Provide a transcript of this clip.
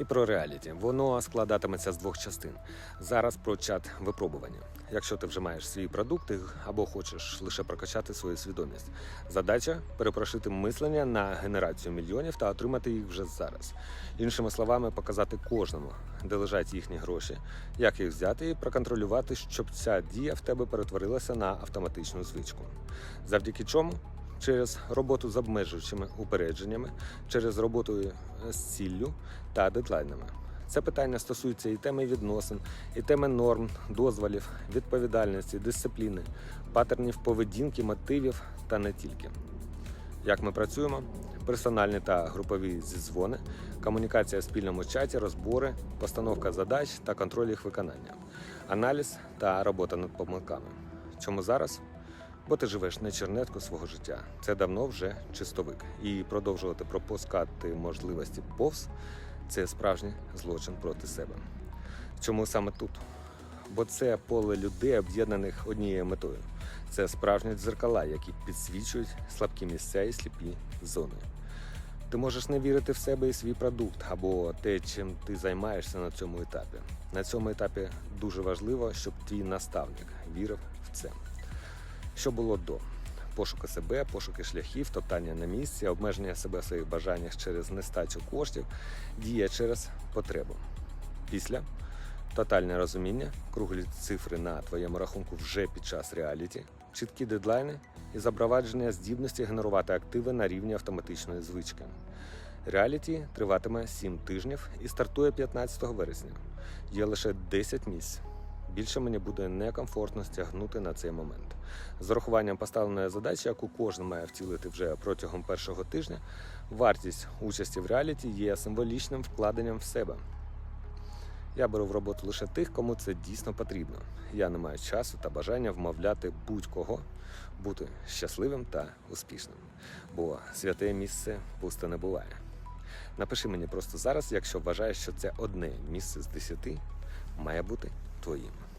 І про реаліті. Воно складатиметься з двох частин. Зараз про чат випробування. Якщо ти вже маєш свій продукт або хочеш лише прокачати свою свідомість. Задача перепрошити мислення на генерацію мільйонів та отримати їх вже зараз. Іншими словами, показати кожному, де лежать їхні гроші, як їх взяти і проконтролювати, щоб ця дія в тебе перетворилася на автоматичну звичку. Завдяки чому? Через роботу з обмежуючими упередженнями, через роботу з ціллю та дедлайнами. Це питання стосується і теми відносин, і теми норм, дозволів, відповідальності, дисципліни, патернів поведінки, мотивів та не тільки. Як ми працюємо? Персональні та групові зідзвони, комунікація в спільному чаті, розбори, постановка задач та контроль їх виконання, аналіз та робота над помилками. Чому зараз? Бо ти живеш не чернетку свого життя. Це давно вже чистовик. І продовжувати пропускати можливості повз це справжній злочин проти себе. Чому саме тут? Бо це поле людей, об'єднаних однією метою. Це справжні дзеркала, які підсвічують слабкі місця і сліпі зони. Ти можеш не вірити в себе і свій продукт або те, чим ти займаєшся на цьому етапі. На цьому етапі дуже важливо, щоб твій наставник вірив в це. Що було до? Пошуки себе, пошуки шляхів, топтання на місці, обмеження себе в своїх бажаннях через нестачу коштів, дія через потребу. Після тотальне розуміння, круглі цифри на твоєму рахунку вже під час реаліті, чіткі дедлайни і запровадження здібності генерувати активи на рівні автоматичної звички. Реаліті триватиме 7 тижнів і стартує 15 вересня. Є лише 10 місць. Більше мені буде некомфортно стягнути на цей момент. З урахуванням поставленої задачі, яку кожен має втілити вже протягом першого тижня, вартість участі в реаліті є символічним вкладенням в себе. Я беру в роботу лише тих, кому це дійсно потрібно. Я не маю часу та бажання вмовляти будь-кого бути щасливим та успішним, бо святе місце пусте не буває. Напиши мені просто зараз, якщо вважаєш, що це одне місце з десяти має бути 对应嘛。